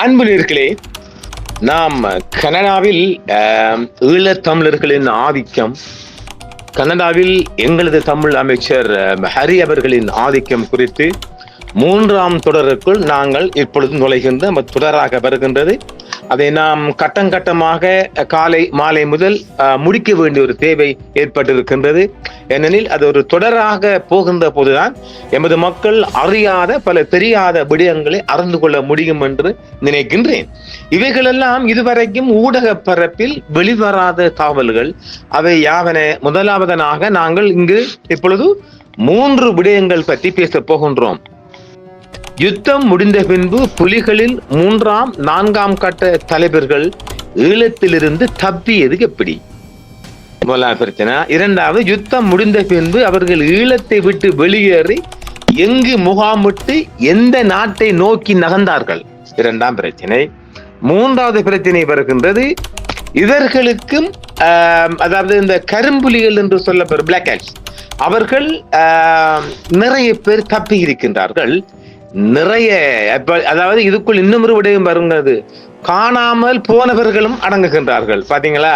அன்புலர்களே நாம் கனடாவில் ஈழத்தமிழர்களின் ஆதிக்கம் கனடாவில் எங்களது தமிழ் அமைச்சர் ஹரி அவர்களின் ஆதிக்கம் குறித்து மூன்றாம் தொடருக்குள் நாங்கள் இப்பொழுது நுழைகின்ற நம்ம தொடராக வருகின்றது. அதை நாம் கட்டம் கட்டமாக காலை மாலை முதல் முடிக்க வேண்டிய ஒரு தேவை ஏற்பட்டிருக்கின்றது. ஏனெனில் அது ஒரு தொடராக போகின்ற போதுதான் எமது மக்கள் அறியாத பல தெரியாத விடயங்களை அறிந்து கொள்ள முடியும் என்று நினைக்கின்றேன். இவைகளெல்லாம் இதுவரைக்கும் ஊடக பரப்பில் வெளிவராத தகவல்கள். அவை யாவன முதலாவதனாக நாங்கள் இங்கு இப்பொழுது மூன்று விடயங்கள் பற்றி பேசப் போகின்றோம். யுத்தம் முடிந்த பின்பு புலிகளில் மூன்றாம் நான்காம் கட்ட தலைவர்கள் ஈழத்திலிருந்து தப்பியது எப்படி? முதலாம் பிரச்சனை. இரண்டாவது யுத்தம் முடிந்த பின்பு அவர்கள் ஈழத்தை விட்டு வெளியேறி எங்கு முகாமிட்டு எந்த நாட்டை நோக்கி நகர்ந்தார்கள்? இரண்டாம் பிரச்சனை. மூன்றாவது பிரச்சனை வருகின்றது. இவர்களுக்கும் அதாவது இந்த கரும்புலிகள் என்று சொல்லப்படும் பிளாக் ஹேட்ஸ் அவர்கள் நிறைய பேர் தப்பி இருக்கின்றார்கள் நிறைய அதாவது இதுக்குள் இன்னும் ஒரு விடயம் வருங்கிறது. காணாமல் போனவர்களும் அடங்குகின்றார்கள். பாத்தீங்களா?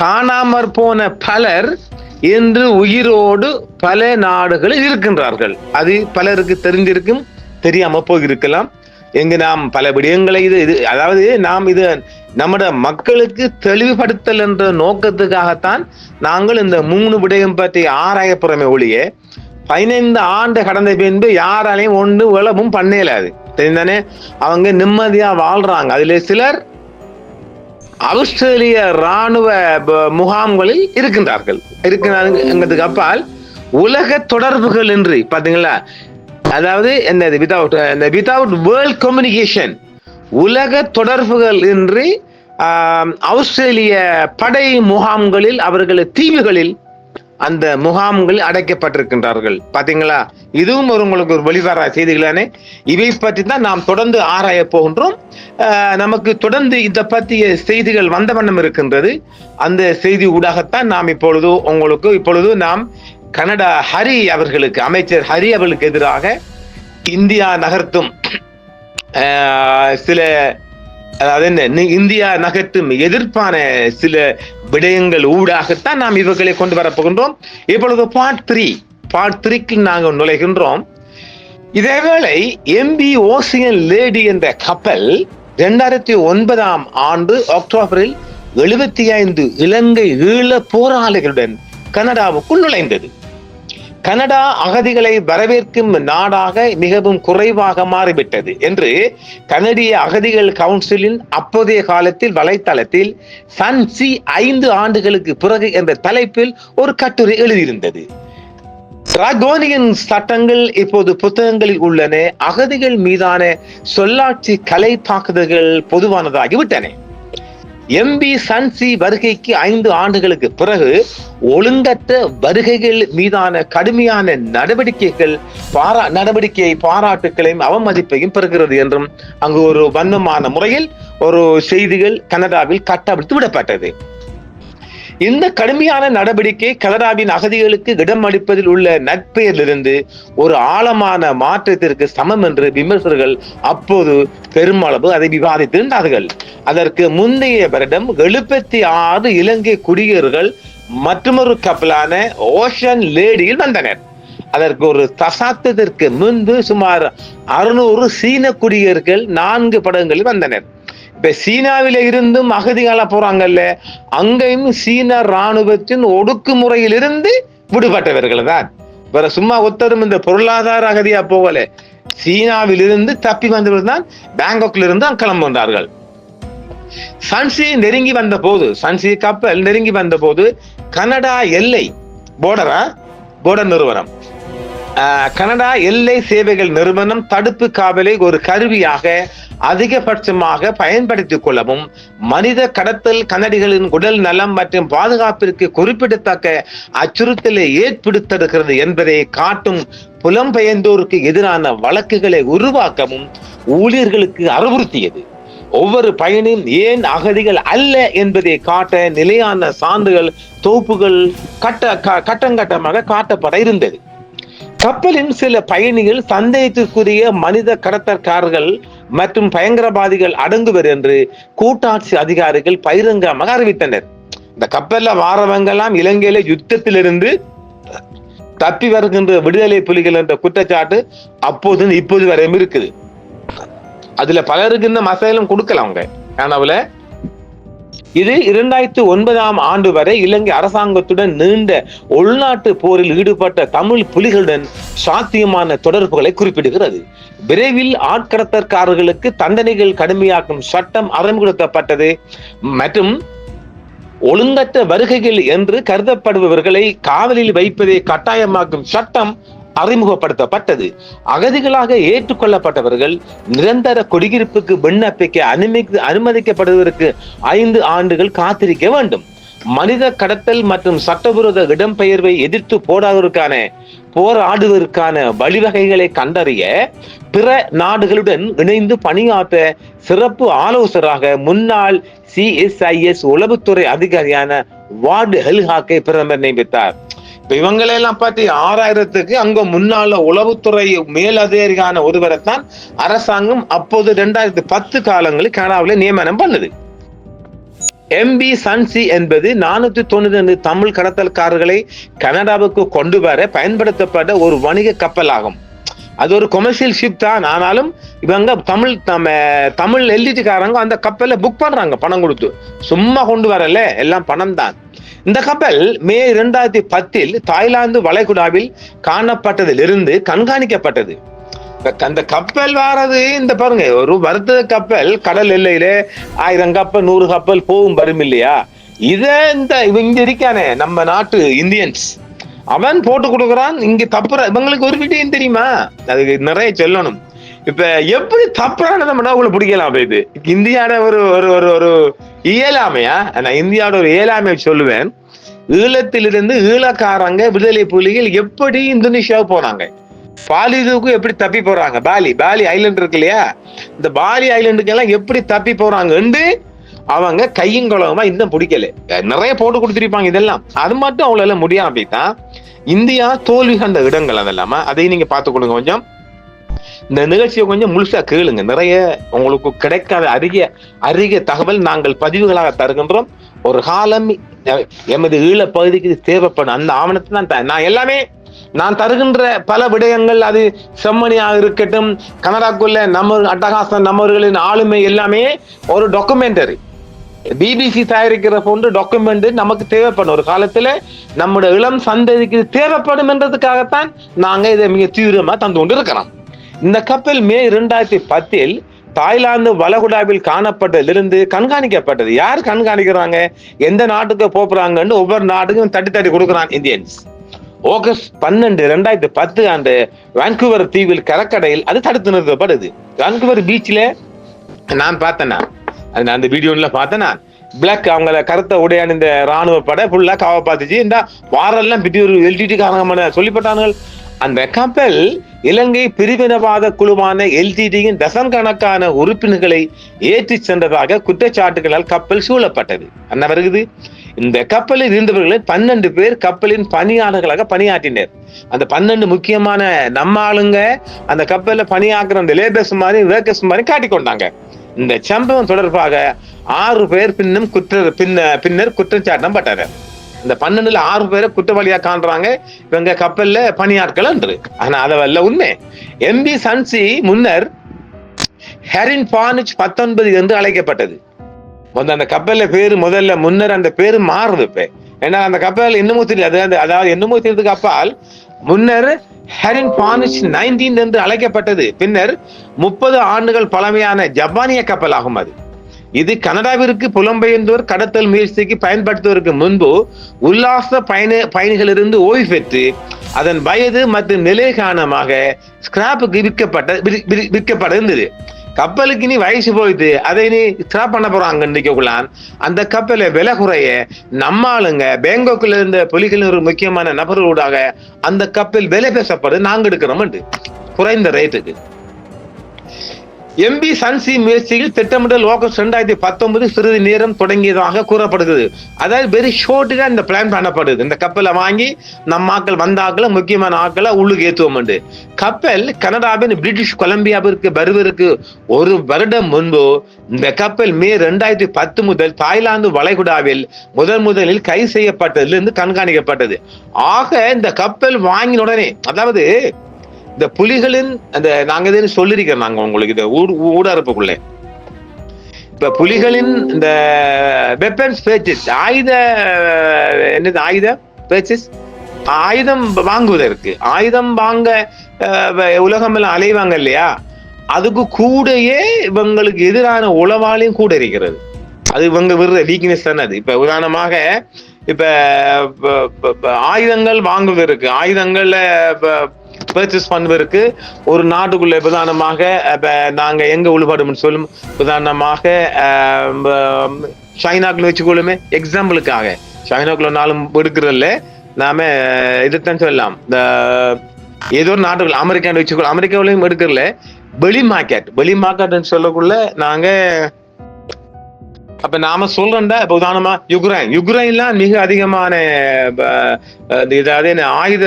காணாமற் போன பலர் இன்று உயிரோடு பல நாடுகளில் இருக்கின்றார்கள். அது பலருக்கு தெரிஞ்சிருக்கும் தெரியாம போயிருக்கலாம். எங்கு நாம் பல விடயங்களை இது இது அதாவது நாம் இது நம்முடைய மக்களுக்கு தெளிவுபடுத்தல் என்ற நோக்கத்துக்காகத்தான் நாங்கள் இந்த மூணு விடயம் பற்றி ஆராயப்புறமே ஒழிய பதினைந்து ஆண்டு கடந்த பின்பு யாராலையும் ஒன்று உழவும் பண்ணலாது தெரிந்தானே? அவங்க நிம்மதியா வாழ்றாங்க. அதுல சிலர் ஆஸ்திரேலிய ராணுவ முகாம்களில் இருக்கின்றார்கள். இருக்கிறதுக்கு அப்பால் உலக தொடர்புகள் என்று பாத்தீங்களா அதாவது என்னது வித்தவுட் இந்த வித்தவுட் வேர்ல்ட் கம்யூனிகேஷன் உலக தொடர்புகள் இன்றி ஆஸ்திரேலிய படை முகாம்களில் அவர்களது தீவுகளில் அந்த முகாம்களில் அடைக்கப்பட்டிருக்கின்றார்கள். பாத்தீங்களா? இதுவும் ஒரு உங்களுக்கு ஒரு வெளிவர செய்திகளானே. இவை பற்றி தான் நாம் தொடர்ந்து ஆராய போகின்றோம். நமக்கு தொடர்ந்து இத பற்றிய செய்திகள் வந்த வண்ணம் இருக்கின்றது. அந்த செய்தி ஊடாகத்தான் நாம் இப்பொழுது உங்களுக்கு இப்பொழுது நாம் கனடா ஹரி அவர்களுக்கு அமைச்சர் ஹரி அவர்களுக்கு எதிராக இந்தியா நகர்த்தும் சில அதாவது என்ன இந்தியா நகர்த்தும் எதிர்ப்பான சில விடயங்கள் ஊடாகத்தான் நாம் இவர்களை கொண்டு வரப்போகின்றோம் இப்பொழுது பார்ட் த்ரீ பார்ட் த்ரீக்கு நாங்கள் நுழைகின்றோம். இதேவேளை எம்பி ஓசியன் லேடி என்ற கப்பல் இரண்டாயிரத்தி ஒன்பதாம் ஆண்டு அக்டோபரில் எழுபத்தி ஐந்து இலங்கை ஈழ போராளிகளுடன் கனடாவுக்குள் நுழைந்தது. கனடா அகதிகளை வரவேற்கும் நாடாக மிகவும் குறைவாக மாறிவிட்டது என்று கனடிய அகதிகள் கவுன்சிலின் அப்போதைய காலத்தில் வலைத்தளத்தில் சன்சி ஐந்து ஆண்டுகளுக்கு பிறகு என்ற தலைப்பில் ஒரு கட்டுரை எழுதியிருந்தது. டிராகோனியன் சட்டங்கள் இப்போது புத்தகங்களில் உள்ளன. அகதிகள் மீதான சொல்லாட்சி கலை தாக்குதல்கள் பொதுவானதாகிவிட்டன. எம்பி சன்சி வருகைக்கு ஐந்து ஆண்டுகளுக்கு பிறகு ஒழுங்கற்ற வருகைகள் மீதான கடுமையான நடவடிக்கைகள் பாரா நடவடிக்கை பாராட்டுகளையும் அவமதிப்பையும் பெறுகிறது என்றும் அங்கு ஒரு வன்மமான முறையில் ஒரு செய்திகள் கனடாவில் கட்டவிழ்த்து விடப்பட்டது. இந்த கடுமையான நடவடிக்கை கனடாவின் அகதிகளுக்கு இடம் அளிப்பதில் உள்ள நட்பெயரிலிருந்து ஒரு ஆழமான மாற்றத்திற்கு சமம் என்று விமர்சகர்கள் அப்போது பெருமளவு அதை விவாதித்திருந்தார்கள். அதற்கு முந்தைய வருடம் எழுபத்தி ஆறு இலங்கை குடியேறுகள் மற்றொரு கப்பலான ஓஷன் லேடியில் வந்தனர். அதற்கு ஒரு தசாப்தத்திற்கு முன்பு சுமார் அறுநூறு சீன குடியர்கள் நான்கு படங்களில் வந்தனர் இப்ப சீனாவில இருந்தும் அகதிகள போறாங்கல்ல அங்கேயும் சீன ராணுவத்தின் ஒடுக்குமுறையிலிருந்து விடுபட்டவர்கள் தான் வேற சும்மா ஒத்தரும் இந்த பொருளாதார அகதியா போகல. சீனாவிலிருந்து தப்பி வந்தவர்கள் தான் பேங்காக்ல இருந்து கிளம்பு வந்தார்கள். சன்சி நெருங்கி வந்த போது சன்சி கப்பல் நெருங்கி வந்த போது கனடா எல்லை போர்டரா போர்டர் நிறுவனம். கனடா எல்லை சேவைகள் நிறுவனம் தடுப்பு காவலை ஒரு கருவியாக அதிகபட்சமாக பயன்படுத்திக் கொள்ளவும் மனித கடத்தல் கனடிகளின் உடல் நலம் மற்றும் பாதுகாப்பிற்கு குறிப்பிடத்தக்க அச்சுறுத்தலை ஏற்படுத்துகிறது என்பதை காட்டும் புலம்பெயர்ந்தோருக்கு எதிரான வழக்குகளை உருவாக்கவும் ஊழியர்களுக்கு அறிவுறுத்தியது. ஒவ்வொரு பயணியும் ஏன் அகதிகள் அல்ல என்பதை காட்ட நிலையான சான்றுகள் தொகுப்புகள் கட்ட க- கட்டங்கட்டமாக காட்டப்பட இருந்தது. கப்பலின் சில பயணிகள் சந்தேகத்திற்குரிய மனித கடத்தற்காரர்கள் மற்றும் பயங்கரவாதிகள் அடங்குவர் என்று கூட்டாட்சி அதிகாரிகள் பகிரங்கமாக அறிவித்தனர். இந்த கப்பல்ல வாரவங்கெல்லாம் இலங்கையில யுத்தத்திலிருந்து தப்பி வருகின்ற விடுதலை புலிகள் என்ற குற்றச்சாட்டு அப்போது இப்போது வரையும் இருக்குது. அதுல பலருக்கு இந்த மசாலும் கொடுக்கலாம் அவங்க. கனவுல இது இரண்டாயிரத்தி ஒன்பதாம் ஆண்டு வரை இலங்கை அரசாங்கத்துடன் நீண்ட உள்நாட்டு போரில் ஈடுபட்ட தமிழ் புலிகளுடன் சாத்தியமான தொடர்புகளை குறிப்பிடுகிறது. விரைவில் ஆட்கடத்தற்காரர்களுக்கு தண்டனைகள் கடுமையாக்கும் சட்டம் அறிமுகப்படுத்தப்பட்டது மற்றும் ஒழுங்கற்ற வருகைகள் என்று கருதப்படுபவர்களை காவலில் வைப்பதை கட்டாயமாக்கும் சட்டம் அறிமுகப்படுத்தப்பட்டது. அகதிகளாக ஏற்றுக்கொள்ளப்பட்டவர்கள் நிரந்தர குடியிருப்புக்கு விண்ணப்பிக்க அனுமதி அனுமதிக்கப்படுவதற்கு ஐந்து ஆண்டுகள் காத்திருக்க வேண்டும். மனித கடத்தல் மற்றும் சட்டவிரோத இடம்பெயர்வை எதிர்த்து போராடுவதற்கான போராடுவதற்கான வழிவகைகளை கண்டறிய பிற நாடுகளுடன் இணைந்து பணியாற்ற சிறப்பு ஆலோசகராக முன்னாள் சிஎஸ்ஐஎஸ் உளவுத்துறை அதிகாரியான வார்டு ஹெல்ஹாக்கை பிரதமர் நியமித்தார். இப்ப இவங்களெல்லாம் பார்த்து ஆறாயிரத்துக்கு அங்க முன்னால உளவுத்துறை மேலதிகாரியான ஒருவரைத்தான் அரசாங்கம் அப்போது ரெண்டாயிரத்தி பத்து காலங்களில் கனடாவில் நியமனம் பண்ணுது. எம்பி சன்சி என்பது நானூத்தி தொண்ணூத்தி ரெண்டு தமிழ் கடத்தல்காரர்களை கனடாவுக்கு கொண்டு வர பயன்படுத்தப்பட்ட ஒரு வணிக கப்பல் ஆகும் அது ஒரு கொமர்ஷியல் ஷிப் தான். ஆனாலும் இவங்க தமிழ் நம்ம தமிழ் எல்டிடிக்காரங்க அந்த கப்பலை புக் பண்றாங்க பணம் கொடுத்து. சும்மா கொண்டு வரல எல்லாம் பணம் தான் இந்த கப்பல் மே இரண்டாயிரத்தி பத்தில் தாய்லாந்து வளைகுடாவில் காணப்பட்டதிலிருந்து கண்காணிக்கப்பட்டது. அந்த கப்பல் வாரது இந்த பாருங்க ஒரு வருத்த கப்பல் கடல் எல்லையில ஆயிரம் கப்பல் நூறு கப்பல் போகும் வரும் இல்லையா? இத இந்த இங்க இருக்கானே நம்ம நாட்டு இந்தியன்ஸ் அவன் போட்டு கொடுக்குறான் இங்க தப்புற இவங்களுக்கு ஒரு விஷயம் தெரியுமா? அதுக்கு நிறைய சொல்லணும். இப்ப எப்படி தப்புறான நம்ம உங்களுக்கு பிடிக்கலாம் இது. இந்தியாவோட ஒரு ஒரு ஒரு ஒரு இயலாமையா? நான் இந்தியாவோட ஒரு இயலாமையை சொல்லுவேன். ஈழத்திலிருந்து ஈழக்காரங்க விடுதலை புலிகள் எப்படி இந்தோனேஷியாவுக்கு போனாங்க? பாலிதுக்கு எப்படி தப்பி போறாங்க? பாலி பாலி ஐலண்ட் இருக்கு இல்லையா? இந்த பாலி ஐலண்டுக்கு எல்லாம் எப்படி தப்பி போறாங்க? அவங்க கையும் குளவுமா இன்னும் பிடிக்கல. நிறைய போட்டு கொடுத்துருப்பாங்க இதெல்லாம். அது மட்டும் அவங்களால முடியாது அப்படித்தான் இந்தியா தோல்வி கண்ட இடங்கள் அதெல்லாம அதையும் நீங்க பார்த்து கொடுங்க கொஞ்சம். இந்த நிகழ்ச்சியை கொஞ்சம் முழுசா கேளுங்க. நிறைய உங்களுக்கு கிடைக்காத அருகிய அருகிய தகவல் நாங்கள் பதிவுகளாக தருகின்றோம். ஒரு காலம் எமது ஈழ பகுதிக்கு தேவைப்படும். அந்த ஆவணத்தை தான் நான் எல்லாமே நான் தருகின்ற பல விடயங்கள் அது செம்மணியாக இருக்கட்டும் கனடாக்குள்ள நம்ம அட்டகாசம் நம்மவர்களின் ஆளுமை எல்லாமே ஒரு டாக்குமெண்டரி பிபிசி தயாரிக்கிற போன்ற டாக்குமெண்ட் நமக்கு தேவைப்படும். ஒரு காலத்துல நம்முடைய இளம் சந்ததிக்கு தேவைப்படும் என்றதுக்காகத்தான் நாங்க இதை மிக தீவிரமா தந்து கொண்டு இருக்கிறோம் இந்த கப்பல் மே இரண்டாயிரத்தி பத்தில் தாய்லாந்து வளகுடாவில் காணப்பட்டதிலிருந்து கண்காணிக்கப்பட்டது. யார் கண்காணிக்கிறாங்க? எந்த நாட்டுக்கு போப்புறாங்கன்னு ஒவ்வொரு நாட்டுக்கும் தட்டி தட்டி கொடுக்குறான் இந்தியன்ஸ். ஆகஸ்ட் பன்னெண்டு ரெண்டாயிரத்தி பத்து ஆண்டு வான்கூவர் தீவில் கடற்கடையில் அது தடுத்து நிறுத்தப்படுது. வான்கூவர் பீச்சில் நான் பார்த்தேன்னா அது நான் அந்த வீடியோல பார்த்தேன் நான் பிளாக் அவங்கள கருத்த உடையான இந்த ராணுவ படை ஃபுல்லா காவ பார்த்துச்சு. இந்த வாரெல்லாம் பிடி ஒரு எல்டிடி காரணமான சொல்லிப்பட்டானுங்கள் அந்த கப்பல் இலங்கை பிரிவினவாத குழுவான எல்டிடியின் தசம் கணக்கான உறுப்பினர்களை ஏற்றி சென்றதாக குற்றச்சாட்டுகளால் கப்பல் சூழப்பட்டது. என்ன வருகுது? இந்த கப்பலில் இருந்தவர்களில் பன்னெண்டு பேர் கப்பலின் பணியாளர்களாக பணியாற்றினர். அந்த பன்னெண்டு முக்கியமான நம்ம ஆளுங்க அந்த கப்பலில் பணியாக்குற அந்த லேபர்ஸ் மாதிரி வேர்க்கர்ஸ் மாதிரி காட்டிக்கொண்டாங்க இந்த சம்பவம் தொடர்பாக ஆறு பேர் பின்னும் குற்ற பின்ன பின்னர் குற்றச்சாட்டம் பட்டனர். இந்த பன்னெண்டுல ஆறு பேரை குற்றவாளியா காண்றாங்க. இவங்க கப்பல்ல பணியாட்கள் என்று. ஆனா அதவல்ல உண்மை. எம்பி சன்சி முன்னர் ஹெரின் பானிச் பத்தொன்பது என்று அழைக்கப்பட்டது. அந்த கப்பல்ல பேரு முதல்ல முன்னர் அந்த பேரு மாறுது இப்ப. ஏன்னா அந்த கப்பல் இன்னமும் தெரியாது. அதாவது என்னமோ தெரியுதுக்கு அப்பால் முன்னர் ஹெரின் பானிஷ் நைன்டீன் என்று அழைக்கப்பட்டது. பின்னர் முப்பது ஆண்டுகள் பழமையான ஜப்பானிய கப்பல் ஆகும் அது. இது கனடாவிற்கு புலம்பெயர்ந்தோர் கடத்தல் முயற்சிக்கு பயன்படுத்துவதற்கு முன்பு உல்லாச பயண பயணிகளிலிருந்து ஓய்வு பெற்று அதன் வயது மற்றும் நிலை காரணமாக ஸ்கிராப்புக்கு விற்கப்பட்ட விற்கப்பட இருந்தது கப்பலுக்கு நீ வயசு போயிட்டு அதை நீ ஸ்கிராப் பண்ண போறாங்க நினைக்கக்குள்ளான் அந்த கப்பலை விலை குறைய நம்ம ஆளுங்க பேங்காக்ல இருந்த புலிகளின் ஒரு முக்கியமான நபர்களோடாக அந்த கப்பல் விலை பேசப்படுது நாங்க எடுக்கிறோம் குறைந்த ரேட்டுக்கு எம்பி சன்சி முயற்சியில் திட்டமிடல் ஆகஸ்ட் ரெண்டாயிரத்தி பத்தொன்பது சிறிது நேரம் தொடங்கியதாக கூறப்படுகிறது. அதாவது வெரி ஷோர்ட்டுగా இந்த பிளான் பண்ணப்படுது. இந்த கப்பலை வாங்கி நம்ம ஆக்கள் வந்த ஆட்களை முக்கியமான ஆட்களை உள்ளுக்கு ஏற்றுவோம் கப்பல் கனடாவின் பிரிட்டிஷ் கொலம்பியாவிற்கு வருவதற்கு ஒரு வருடம் முன்பு இந்த கப்பல் மே ரெண்டாயிரத்தி பத்து முதல் தாய்லாந்து வளைகுடாவில் முதன் முதலில் கை செய்யப்பட்டதிலிருந்து கண்காணிக்கப்பட்டது. ஆக இந்த கப்பல் வாங்கின உடனே அதாவது இந்த புலிகளின் அந்த நாங்க எதுன்னு சொல்லிருக்கோம் நாங்க உங்களுக்கு இந்த ஊர் ஊடறுப்புக்குள்ளே இப்ப புலிகளின் இந்த வெப்பன்ஸ் பேச்சஸ் ஆயுத என்னது ஆயுத பேச்சஸ் ஆயுதம் வாங்குவதற்கு ஆயுதம் வாங்க உலகம் எல்லாம் அலைவாங்க இல்லையா? அதுக்கு கூடயே இவங்களுக்கு எதிரான உளவாளியும் கூட இருக்கிறது. அது இவங்க விடுற வீக்னஸ் தானே அது. இப்ப உதாரணமாக இப்ப ஆயுதங்கள் வாங்குவதற்கு ஆயுதங்கள்ல பர்ச்சேஸ் பண்ணுவதற்கு ஒரு நாட்டுக்குள்ள பிரதானமாக இப்ப நாங்க எங்க உள்படும் சொல்லும் உதாரணமாக சைனாக்குள்ள வச்சுக்கொள்ளுமே எக்ஸாம்பிளுக்காக சைனாக்குள்ள நாளும் எடுக்கிறதில்ல. நாம இதைத்தான் சொல்லலாம். இந்த ஏதோ ஒரு நாட்டுக்குள்ள அமெரிக்கான்னு வச்சுக்கொள்ள அமெரிக்காவிலையும் எடுக்கிறல வெளி மார்க்கெட் வெளி மார்க்கெட்னு சொல்லக்குள்ள நாங்க அப்ப நாம சொல்றோம்டா இப்ப உதாரணமா யுக்ரைன். யுக்ரைன்லாம் மிக அதிகமான இதாவது என்ன ஆயுத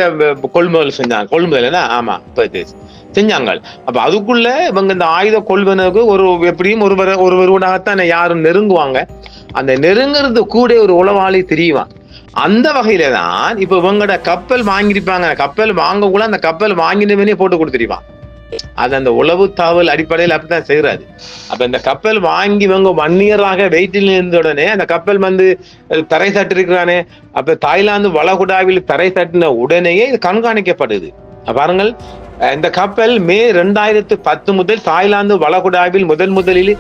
கொள்முதல் செஞ்சாங்க. கொள்முதல் என்ன ஆமா பர்ச்சேஸ் செஞ்சாங்க. அப்ப அதுக்குள்ள இவங்க இந்த ஆயுத கொள்வனுக்கு ஒரு எப்படியும் ஒருவர் ஒருவருடாகத்தான் யாரும் நெருங்குவாங்க. அந்த நெருங்குறது கூட ஒரு உளவாளி தெரியுவான். அந்த வகையில தான் இப்ப இவங்கட கப்பல் வாங்கியிருப்பாங்க. கப்பல் வாங்க கூட அந்த கப்பல் வாங்கினவனே போட்டு கொடுத்துருவான் அது அந்த உளவு தாவல் அடிப்படையில் அப்படித்தான் செய்யறாரு அப்ப இந்த கப்பல் வாங்கி இவங்க ஒன் இயராக வெயிட்டில் இருந்த உடனே அந்த கப்பல் வந்து தரை தட்டிருக்கிறானே. அப்ப தாய்லாந்து வளகுடாவில் தரை தட்டின உடனேயே இது கண்காணிக்கப்படுது. பாருங்கள் இந்த கப்பல் மே ரெண்டாயிரத்து பத்து முதல் தாய்லாந்து வளகுடாவில் முதன் முதலில்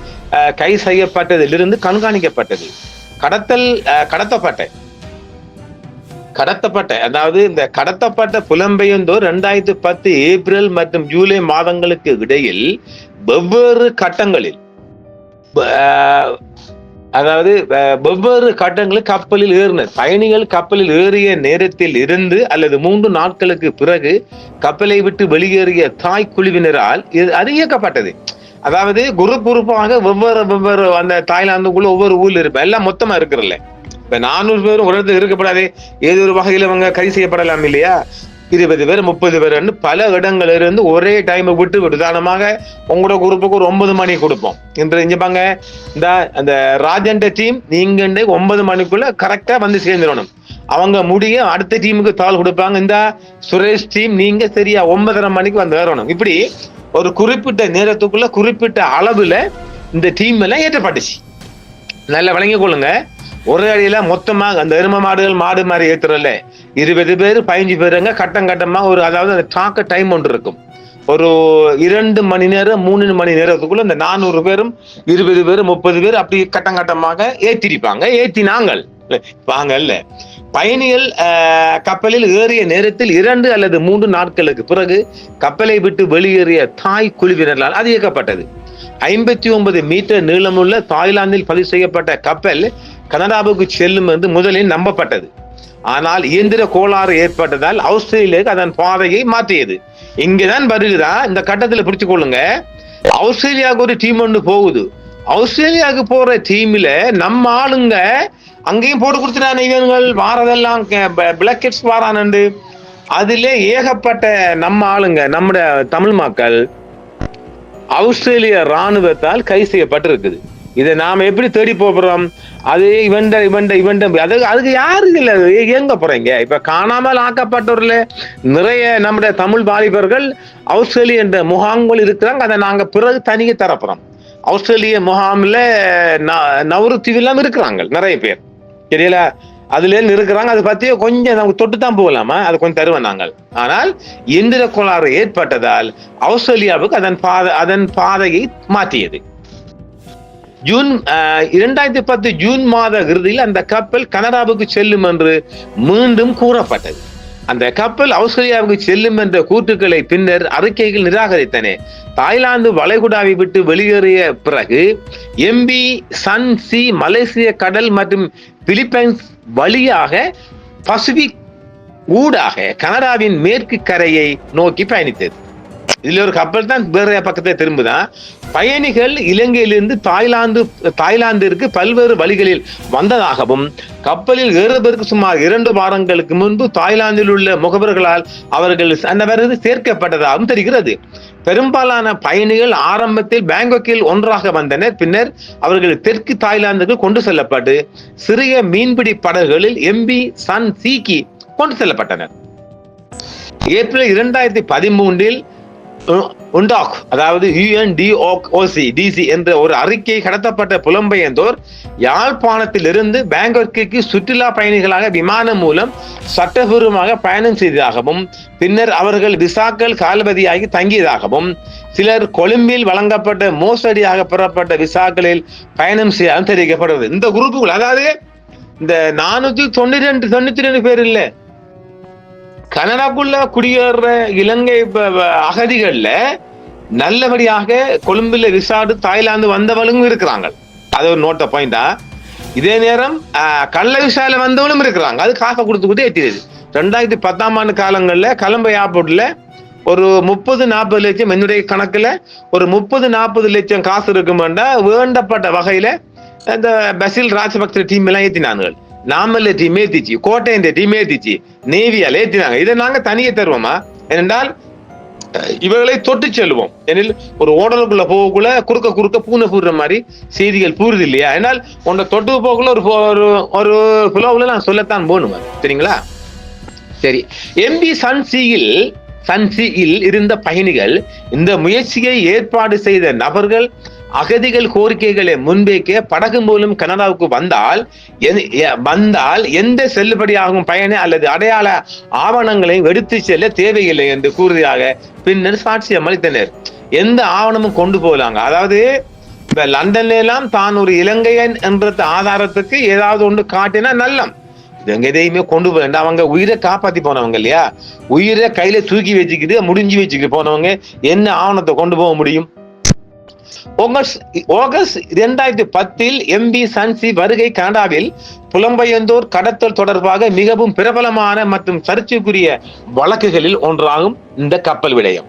கை செய்யப்பட்டதிலிருந்து கண்காணிக்கப்பட்டது. கடத்தல் கடத்தப்பட்ட கடத்தப்பட்ட அதாவது இந்த கடத்தப்பட்ட புலம்பெயர்ந்தோர் ரெண்டாயிரத்தி பத்து ஏப்ரல் மற்றும் ஜூலை மாதங்களுக்கு இடையில் வெவ்வேறு கட்டங்களில் அதாவது வெவ்வேறு கட்டங்களில் கப்பலில் ஏறினர் பயணிகள் கப்பலில் ஏறிய நேரத்தில் இருந்து அல்லது மூன்று நாட்களுக்கு பிறகு கப்பலை விட்டு வெளியேறிய தாய் குழுவினரால் இது அது இயக்கப்பட்டது. அதாவது குரூப் குரூப்பாக வெவ்வேறு வெவ்வேறு அந்த தாய்லாந்துக்குள்ள ஒவ்வொரு ஊர்ல இருப்பேன் எல்லாம் மொத்தமா இருக்கிறல்ல இப்ப நானூறு பேரும் ஒரு இடத்துல இருக்கப்படாது. ஏதோ ஒரு வகையில் அவங்க கைது செய்யப்படலாம் இல்லையா? இருபது பேர் முப்பது பேர்னு பல இடங்கள்ல இருந்து ஒரே டைம் விட்டு விடுதானமாக உங்களோட குரூப்புக்கு ஒரு ஒன்பது மணி கொடுப்போம். என்று இங்கப்பாங்க இந்த அந்த ராஜண்ட டீம் நீங்க ஒன்பது மணிக்குள்ள கரெக்டா வந்து சேர்ந்துடணும். அவங்க முடிய அடுத்த டீமுக்கு தாள் கொடுப்பாங்க. இந்த சுரேஷ் டீம் நீங்க சரியா ஒன்பதரை மணிக்கு வந்து வரணும் இப்படி ஒரு குறிப்பிட்ட நேரத்துக்குள்ள குறிப்பிட்ட அளவுல இந்த டீம் எல்லாம் ஏற்றப்பட்டுச்சு. நல்லா விளங்கிக் கொள்ளுங்க ஒரே அடியில மொத்தமா அந்த எரும மாடுகள் மாடு மாதிரி ஏத்துறல இருபது பேர் பதினஞ்சு பேருங்க கட்டம் கட்டமா ஒரு அதாவது அந்த டாக்க டைம் ஒன்று இருக்கும். ஒரு இரண்டு மணி நேரம் மூணு மணி நேரத்துக்குள்ள இந்த நானூறு பேரும் இருபது பேரும் முப்பது பேர் அப்படி கட்டம் கட்டமாக ஏத்திருப்பாங்க ஏத்தினாங்கள் வாங்கல்ல. பயணிகள் கப்பலில் ஏறிய நேரத்தில் இரண்டு அல்லது மூன்று நாட்களுக்கு பிறகு கப்பலை விட்டு வெளியேறிய தாய் குழுவினரால் அது இயக்கப்பட்டது. ஐம்பத்தி ஒன்பது மீட்டர் நீளமுள்ள தாய்லாந்தில் பதிவு செய்யப்பட்ட கப்பல் கனடாவுக்கு செல்லும் என்று முதலில் நம்பப்பட்டது. ஆனால் இயந்திர கோளாறு ஏற்பட்டதால் ஆஸ்திரேலியாவுக்கு அதன் பாதையை மாற்றியது. இங்கதான் வருதுதான் இந்த கட்டத்தில் பிடிச்சு கொள்ளுங்க. ஆஸ்திரேலியாவுக்கு ஒரு டீம் ஒன்று போகுது. ஆஸ்திரேலியாவுக்கு போற டீம்ல நம்ம ஆளுங்க அங்கேயும் போட்டு கொடுத்துட்டான இவன்கள் வாரதெல்லாம் பிளாக்கெட்ஸ் வாரானண்டு. அதிலே ஏகப்பட்ட நம்ம ஆளுங்க நம்முடைய தமிழ் மக்கள் ஆஸ்திரேலிய ராணுவத்தால் கை செய்யப்பட்டிருக்குது. இதை நாம் எப்படி தேடி போகிறோம்? அது இவண்ட இவண்ட இவண்ட அது அதுக்கு யாரு இல்லை. இயங்க போறீங்க. இப்ப காணாமல் ஆக்கப்பட்டவர்ல நிறைய நம்முடைய தமிழ் வாலிபர்கள் ஆஸ்திரேலிய என்ற முகாம்கள் இருக்கிறாங்க. அதை நாங்க பிறகு தனியே தரப்புறோம். ஆஸ்திரேலிய முகாம்ல ந- நவரு தீவிலாம் இருக்கிறாங்க நிறைய பேர். தெரியல அதுலேருந்து இருக்கிறாங்க அதை பத்தி கொஞ்சம் நமக்கு தொட்டு தான் போகலாமா? அது கொஞ்சம் தருவோம் நாங்கள். ஆனால் எந்திர கோளாறு ஏற்பட்டதால் ஆஸ்திரேலியாவுக்கு அதன் பாதை அதன் பாதையை மாற்றியது. ஜூன் அஹ், இரண்டாயிரத்தி பத்து ஜூன் மாத இறுதியில் அந்த கப்பல் கனடாவுக்கு செல்லும் என்று மீண்டும் கூறப்பட்டது. அந்த கப்பல் ஆஸ்திரேலியாவுக்கு செல்லும் என்ற கூற்றுக்களை பின்னர் அறிக்கைகள் நிராகரித்தன. தாய்லாந்து வளைகுடாவை விட்டு வெளியேறிய பிறகு எம்பி சன் சி மலேசிய கடல் மற்றும் பிலிப்பைன்ஸ் வழியாக பசிபிக் ஊடாக கனடாவின் மேற்கு கரையை நோக்கி பயணித்தது. இதுல ஒரு கப்பல் தான் வேற பக்கத்தில் திரும்புதான் பயணிகள் இலங்கையிலிருந்து தாய்லாந்து தாய்லாந்திற்கு பல்வேறு வழிகளில் வந்ததாகவும் கப்பலில் ஏறுவதற்கு சுமார் இரண்டு வாரங்களுக்கு முன்பு தாய்லாந்தில் உள்ள முகவர்களால் அவர்கள் அந்த சேர்க்கப்பட்டதாகவும் தெரிகிறது. பெரும்பாலான பயணிகள் ஆரம்பத்தில் பேங்காக்கில் ஒன்றாக வந்தனர். பின்னர் அவர்கள் தெற்கு தாய்லாந்துக்கு கொண்டு செல்லப்பட்டு சிறிய மீன்பிடி படகுகளில் எம்பி சன் சீக்கி கொண்டு செல்லப்பட்டனர். ஏப்ரல் இரண்டாயிரத்தி பதிமூன்றில் உண்டாக் அதாவது யுஎன்டிஓசி டிசி என்ற ஒரு அறிக்கை கடத்தப்பட்ட புலம்பெயர்ந்தோர் யாழ்ப்பாணத்திலிருந்து பேங்காக்கு சுற்றுலா பயணிகளாக விமானம் மூலம் சட்டபூர்வமாக பயணம் செய்ததாகவும் பின்னர் அவர்கள் விசாக்கள் காலபதியாகி தங்கியதாகவும் சிலர் கொழும்பில் வழங்கப்பட்ட மோசடியாக பெறப்பட்ட விசாக்களில் பயணம் செய்ய தெரிவிக்கப்படுறது இந்த குரூப்புகள் அதாவது இந்த நானூத்தி தொண்ணூத்தி ரெண்டு தொண்ணூத்தி ரெண்டு பேர் இல்லை. கனடாக்குள்ள குடியேற இலங்கை அகதிகள்ல நல்லபடியாக கொழும்புல ரிசார்டு தாய்லாந்து வந்தவளும் இருக்கிறாங்க. அது ஒரு நோட்ட பாயிண்டா இதே நேரம் கள்ள விசால வந்தவளும் இருக்கிறாங்க. அது காசை கொடுத்து கொடுத்து ஏற்றிடுது ரெண்டாயிரத்தி பத்தாம் ஆண்டு காலங்களில் கலம்பை ஏர்போர்ட்ல ஒரு முப்பது நாற்பது லட்சம் என்னுடைய கணக்குல ஒரு முப்பது நாற்பது லட்சம் காசு இருக்குமெண்டா வேண்டப்பட்ட வகையில இந்த பசில் ராஜபக்ச டீம் எல்லாம் ஏற்றினார்கள் நாமல்ல டீம் ஏத்திச்சு கோட்டையின் டீம் ஏத்திச்சு நேவியால் ஏத்தினாங்க. இதை நாங்க தனியே தருவோமா? ஏனென்றால் இவர்களை தொட்டு செல்வோம். எனில் ஒரு ஓடலுக்குள்ள போகக்குள்ள குறுக்க குறுக்க பூனை பூடுற மாதிரி செய்திகள் பூருது இல்லையா? ஏன்னால் உன்னை தொட்டு போகக்குள்ள ஒரு ஒரு ஒரு புலவுல நான் சொல்லத்தான் போகணும். சரிங்களா சரி. எம்பி சன்சியில் சன்சியில் இருந்த பயணிகள் இந்த முயற்சியை ஏற்பாடு செய்த நபர்கள் அகதிகள் கோரிக்கைகளை முன்வைக்க படகு மூலம் கனடாவுக்கு வந்தால் வந்தால் எந்த செல்லுபடியாகும் பயணி அல்லது அடையாள ஆவணங்களையும் எடுத்து செல்ல தேவையில்லை என்று கூறுவதாக பின்னர் சாட்சியம் அளித்தனர் எந்த ஆவணமும் கொண்டு போகலாங்க அதாவது இப்ப லண்டன்ல எல்லாம் தான் ஒரு இலங்கையன் என்ற ஆதாரத்துக்கு ஏதாவது ஒன்று காட்டினா நல்லம். எங்க எதையுமே கொண்டு போக அவங்க உயிரை காப்பாத்தி போனவங்க இல்லையா? உயிரை கையில தூக்கி வச்சுக்கிட்டு முடிஞ்சு வச்சுக்கிட்டு போனவங்க என்ன ஆவணத்தை கொண்டு போக முடியும்? ஆகஸ்ட் இரண்டாயிரத்தி பத்தில் எம் பி சன்சி வருகை கனடாவில் புலம்பெயர்ந்தோர் கடத்தல் தொடர்பாக மிகவும் பிரபலமான மற்றும் சர்ச்சைக்குரிய வழக்குகளில் ஒன்றாகும் இந்த கப்பல் விடயம்.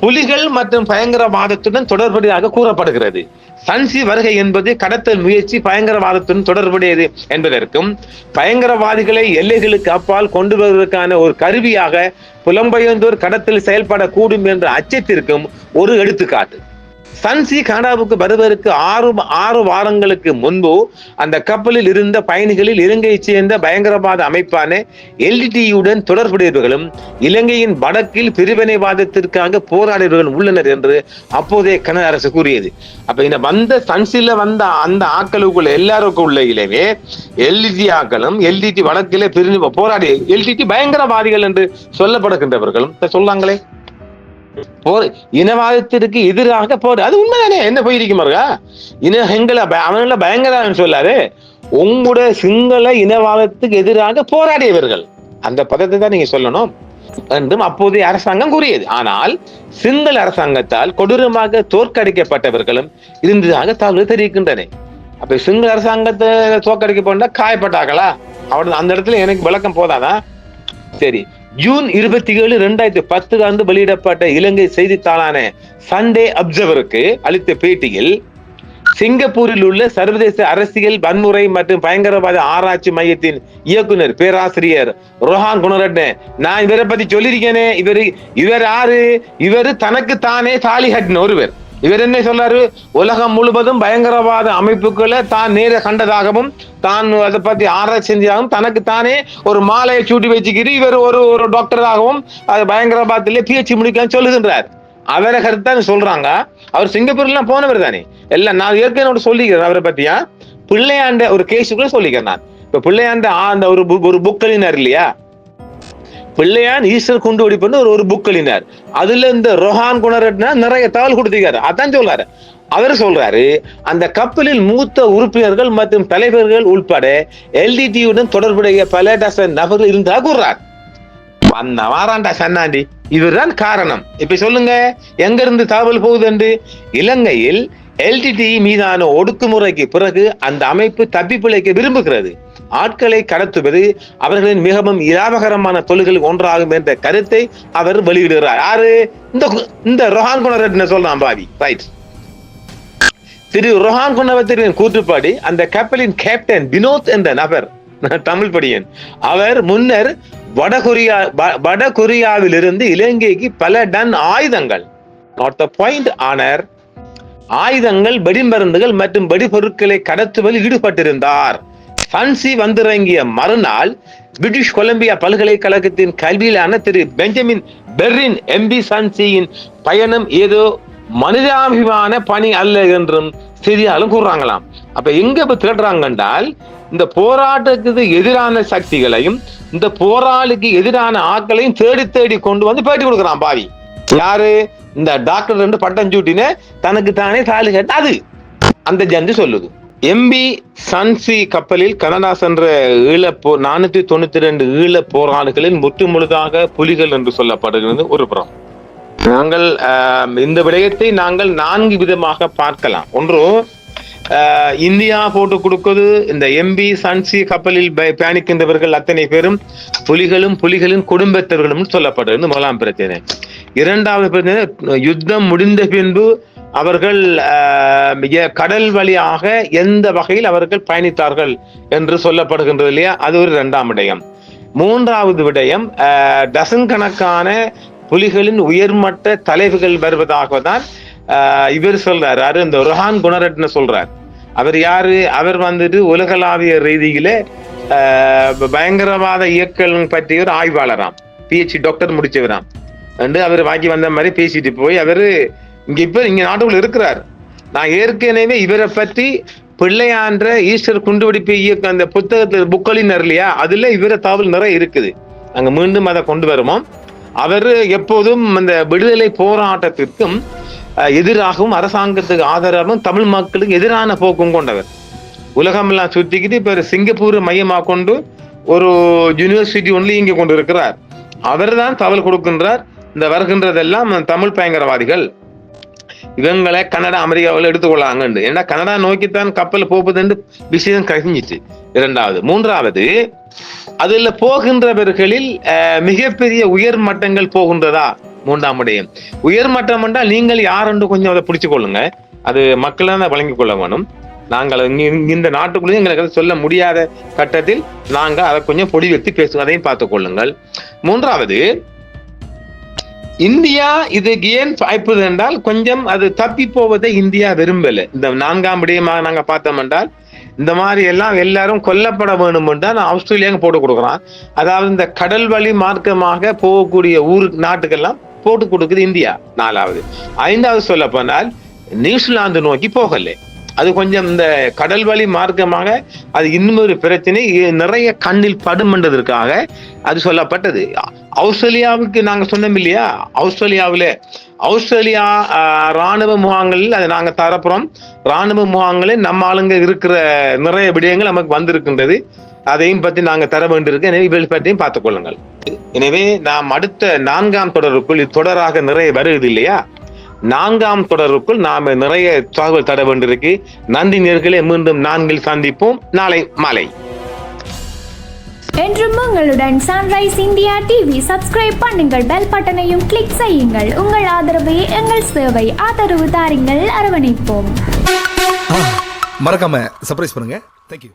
புலிகள் மற்றும் பயங்கரவாதத்துடன் தொடர்புடையதாக கூறப்படுகிறது. சன்சி வருகை என்பது கடத்தல் முயற்சி பயங்கரவாதத்துடன் தொடர்புடையது என்பதற்கும் பயங்கரவாதிகளை எல்லைகளுக்கு அப்பால் கொண்டு வருவதற்கான ஒரு கருவியாக புலம்பெயர்ந்தோர் கடத்தல் செயல்படக்கூடும் என்ற அச்சத்திற்கும் ஒரு எடுத்துக்காட்டு. சன்சி கனடாவுக்கு வருவதற்கு ஆறு ஆறு வாரங்களுக்கு முன்பு அந்த கப்பலில் இருந்த பயணிகளில் இலங்கையைச் சேர்ந்த பயங்கரவாத அமைப்பான எல்டிடியுடன் தொடர்புடையவர்களும் இலங்கையின் வடக்கில் பிரிவினைவாதத்திற்காக போராடியவர்கள் உள்ளனர் என்று அப்போதே கனடா அரசு கூறியது. அப்ப இந்த வந்த சன்சில வந்த அந்த ஆக்களுக்குள்ள எல்லாருக்கும் உள்ள எல்டிடி ஆக்களும் எல்டிடி வடக்கிலே பிரிவு போராடி எல்டிடி பயங்கரவாதிகள் என்று சொல்லப்படுகின்றவர்களும் சொல்லாங்களே? போர் இனவாதத்திற்கு எதிராக போர் அது உண்மைதானே? என்ன போயிருக்குமாருங்க இன எங்களை அவங்கள பயங்கரம் சொல்லாரு. உங்களுடைய சிங்கள இனவாதத்துக்கு எதிராக போராடியவர்கள். அந்த பதத்தை தான் நீங்க சொல்லணும் என்றும் அப்போதைய அரசாங்கம் கூறியது. ஆனால் சிங்கள அரசாங்கத்தால் கொடூரமாக தோற்கடிக்கப்பட்டவர்களும் இருந்ததாக தகவல் தெரிவிக்கின்றன. அப்ப சிங்கள அரசாங்கத்தை தோற்கடிக்க போனா காயப்பட்டாங்களா அவன் அந்த இடத்துல எனக்கு விளக்கம் போதாதான் சரி. ஜூன் இருபத்தி ஏழு இரண்டாயிரத்தி பத்து ஆண்டு வெளியிடப்பட்ட இலங்கை செய்தித்தாளான சண்டே அப்சர்வருக்கு அளித்த பேட்டியில் சிங்கப்பூரில் உள்ள சர்வதேச அரசியல் வன்முறை மற்றும் பயங்கரவாத ஆராய்ச்சி மையத்தின் இயக்குனர் பேராசிரியர் ரோஹான் குணரட்ன நான் இவரை பத்தி சொல்லியிருக்கேனே இவர் இவர் யாரு? இவர் தனக்கு தானே தாலி கட்டின ஒருவர். இவர் என்ன சொல்றாரு உலகம் முழுவதும் பயங்கரவாத அமைப்புகளை தான் நேர கண்டதாகவும் தான் அதை பத்தி ஆராய்ச்சி செஞ்சதாகவும் தனக்கு தானே ஒரு மாலையை சூட்டி வச்சுக்கிட்டு இவர் ஒரு ஒரு டாக்டராகவும் அது பயங்கரவாதத்திலே பிஹெச்சி முடிக்க சொல்லுகின்றார். அவரை கருத்தான் சொல்றாங்க. அவர் சிங்கப்பூர்லாம் போனவர் தானே. எல்லாம் நான் ஏற்கனவே சொல்லிக்கிறேன் அவரை பத்தியா பிள்ளையாண்ட ஒரு கேஸுக்குள்ள சொல்லிக்கிறேன் நான். இப்ப பிள்ளையாண்ட அந்த ஒரு ஒரு புக் எழுதினார் இல்லையா? பிள்ளையான் ஈஸ்டர் குண்டு வெடிப்புன்னு ஒரு ஒரு புக் எழுதினார் அதுல இந்த ரொஹான் குணரட்னா நிறைய தகவல் கொடுத்திருக்காரு. அதான் சொல்றாரு. அவர் சொல்றாரு அந்த கப்பலில் மூத்த உறுப்பினர்கள் மற்றும் தலைவர்கள் உட்பட எல்டிடியுடன் தொடர்புடைய பல டசன் நபர்கள் இருந்தா கூறுறார். அந்த வாராண்டா சன்னாண்டி. இவர்தான் காரணம். இப்ப சொல்லுங்க எங்க இருந்து தகவல் போகுது என்று இலங்கையில் எல்டிடி மீதான ஒடுக்குமுறைக்கு பிறகு அந்த அமைப்பு தப்பி பிழைக்க விரும்புகிறது. ஆட்களை கடத்துவது அவர்களின் மிகவும் இலாபகரமான தொழில்கள் ஒன்றாகும் என்ற கருத்தை அவர் வெளியிடுகிறார். யாரு? இந்த இந்த ரொஹான் குணரட்ன சொல்றான் பாவி ரைட் திரு ரொஹான் குணவத்தின் கூற்றுப்படி அந்த கப்பலின் கேப்டன் வினோத் என்ற நபர் தமிழ் படியன் அவர் முன்னர் வடகொரியா வ- வடகொரியாவிலிருந்து இலங்கைக்கு பல டன் ஆயுதங்கள் நாட் த பாயிண்ட் ஆனர் ஆயுதங்கள் வெடிமருந்துகள் மற்றும் வெடிபொருட்களை கடத்துவதில் ஈடுபட்டிருந்தார். பன்சி வந்திறங்கிய மறுநாள் பிரிட்டிஷ் கொலம்பியா பல்கலைக்கழகத்தின் கல்வியிலான திரு பெஞ்சமின் பெர்ரின் எம்பி சன்சியின் பயணம் ஏதோ மனிதாபிமான பணி அல்ல என்றும் செய்தியாளரும் கூறுறாங்களாம். அப்ப எங்க இப்ப திரட்டுறாங்க என்றால் இந்த போராட்டத்துக்கு எதிரான சக்திகளையும் இந்த போராளுக்கு எதிரான ஆட்களையும் தேடி தேடி கொண்டு வந்து பேட்டி கொடுக்குறான் பாவி. யாரு? இந்த டாக்டர் ரெண்டு பட்டம் சூட்டின தனக்கு தானே தாலி கட்ட அது. அந்த ஜந்து சொல்லுது. எம்பி சன்சி கப்பலில் கனடா சென்ற ஈழ போ நானூத்தி தொண்ணூத்தி ரெண்டு ஈழ போராளிகளின் முற்று முழுதாக புலிகள் என்று சொல்லப்படுகிறது. ஒரு புறம். நாங்கள் இந்த விடயத்தை நாங்கள் நான்கு விதமாக பார்க்கலாம். ஒன்று இந்தியா போட்டு கொடுக்குது இந்த எம்பி சன்சி கப்பலில் பயணிக்கின்றவர்கள் அத்தனை பேரும் புலிகளும் புலிகளின் குடும்பத்தவர்களும் சொல்லப்படுகிறது. முதலாம் பிரச்சனை. இரண்டாவது பிரச்சனை யுத்தம் முடிந்த பின்பு அவர்கள் மிக கடல் வழியாக எந்த வகையில் அவர்கள் பயணித்தார்கள் என்று சொல்லப்படுகின்றது இல்லையா? அது ஒரு இரண்டாம் விடயம். மூன்றாவது விடயம் டசன் கணக்கான புலிகளின் உயர்மட்ட தலைவுகள் வருவதாக தான் இவர் சொல்றாரு. அது இந்த ரொஹான் குணரட்ன சொல்றார். அவர் யாரு? அவர் வந்துட்டு உலகளாவிய ரீதியில பயங்கரவாத இயக்கம் பற்றிய ஒரு ஆய்வாளராம். PhD doctor முடிச்சவராம். வந்து அவர் வாங்கி வந்த மாதிரி பேசிட்டு போய் அவரு இங்க இப்ப இங்க நாட்டுக்குள்ள இருக்கிறார். நான் ஏற்கனவே இவரை பற்றி பிள்ளையான்ற ஈஸ்டர் குண்டுவெடிப்பு இயக்க அந்த புத்தகத்துல புக்களினர் இல்லையா? அதுல இவர தாவல் நிறைய இருக்குது. அங்க மீண்டும் அதை கொண்டு வருவோம். அவர் எப்போதும் அந்த விடுதலை போராட்டத்திற்கும் எதிராகவும் அரசாங்கத்துக்கு ஆதரவும் தமிழ் மக்களுக்கு எதிரான போக்கும் கொண்டவர். உலகமெல்லாம் சுத்திக்கிட்டு இப்ப சிங்கப்பூர் மையமாக கொண்டு ஒரு யூனிவர்சிட்டி ஒன்லி இங்கே கொண்டு இருக்கிறார். அவர் தான் தகவல் கொடுக்கின்றார். இந்த வருகின்றதெல்லாம் தமிழ் பயங்கரவாதிகள். இவங்களை கனடா அமெரிக்காவில் எடுத்துக்கொள்ளாங்க ஏன்னா கனடா நோக்கித்தான் கப்பல் போகுதுன்னு விஷயம் கசிஞ்சிச்சு இரண்டாவது. மூன்றாவது அதுல போகின்றவர்களில் மிகப்பெரிய உயர் மட்டங்கள் போகின்றதா? மூன்றாம் விடயம் உயர் மட்டம் என்றால் நீங்கள் யார் என்று கொஞ்சம் அதை பிடிச்சு கொள்ளுங்க அது மக்களால் வழங்கிக் கொள்ள வேணும். நாங்கள் இந்த நாட்டுக்குள்ளேயும் எங்களுக்கு அதை சொல்ல முடியாத கட்டத்தில் நாங்கள் அதை கொஞ்சம் பொடி வைத்து பேசுவதையும் பார்த்துக் கொள்ளுங்கள் மூன்றாவது இந்தியா இதுக்கு ஏன் வாய்ப்புது என்றால் கொஞ்சம் அது தப்பி போவதை இந்தியா விரும்பல. இந்த நான்காம் விடயமாக நாங்க பார்த்தோம் என்றால் இந்த மாதிரி எல்லாம் எல்லாரும் கொல்லப்பட வேணும் தான் ஆஸ்திரேலியாங்க போட்டு கொடுக்குறான். அதாவது இந்த கடல் வழி மார்க்கமாக போகக்கூடிய ஊர் நாட்டுக்கெல்லாம் போட்டு கொடுக்குது இந்தியா நாலாவது. ஐந்தாவது சொல்ல போனால் நியூசிலாந்து நோக்கி போகலை. அது கொஞ்சம் இந்த கடல் வழி மார்க்கமாக அது இன்னும் ஒரு பிரச்சனை. நிறைய கண்ணில் படுமன்றதற்காக அது சொல்லப்பட்டது. ஆஸ்திரேலியாவுக்கு நாங்கள் சொன்னோம் இல்லையா? அவுஸ்திரேலியாவில் ஆஸ்திரேலியா இராணுவ ராணுவ அதை நாங்கள் தரப்புறோம். ராணுவ முகாங்களில் நம்ம ஆளுங்க இருக்கிற நிறைய விடயங்கள் நமக்கு வந்திருக்கின்றது. அதையும் பற்றி நாங்கள் தர வேண்டியிருக்கு எனவே இவை பற்றியும் பார்த்துக்கொள்ளுங்கள் எனவே நாம் அடுத்த நான்காம் தொடருக்குள் தொடராக நிறைய வருது இல்லையா? நான்காம் தொடருக்குள் நாம நிறைய தகவல் தர வேண்டியிருக்கு. நன்றி நேர்களே மீண்டும் நான்கில் சந்திப்போம். நாளை மாலை. என்றும் உங்களுடன் சன்ரைஸ் இந்தியா டிவி சப்ஸ்கிரைப் பண்ணுங்கள். பெல் பட்டனையும் கிளிக் செய்யுங்கள். உங்கள் ஆதரவே எங்கள் சேவை ஆதரவு தாருங்கள். அரவணைப்போம். மறக்காம சர்ப்ரைஸ் பண்ணுங்க. தேங்க்யூ